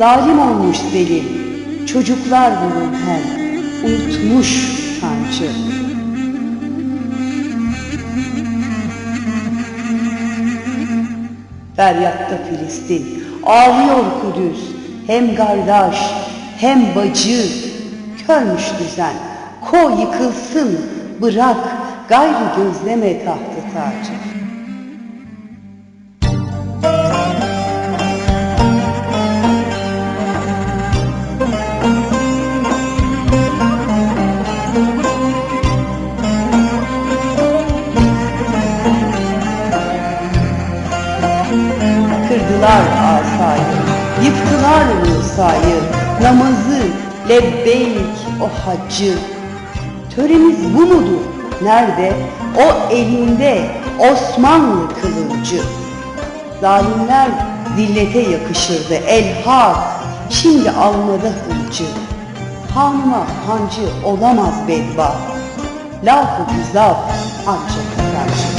Zalim olmuş Selim, çocuklar vurur hem, unutmuş sancı. Feryatta Filistin, ağlıyor Kudüs, hem kardeş hem bacı, körmüş düzen, ko yıkılsın, bırak, gayrı gözleme tahtı tacı. Kırdılar asayı, yıktılar Musa'yı, namazı, lebbeyk o haccı. Töremiz bu mudur? Nerede? O elinde Osmanlı kılıncı. Zalimler zillete yakışırdı el hak, şimdi alnada hıncı. Hanıma hancı olamaz bedba, laf-ı güzaf ancak karşı.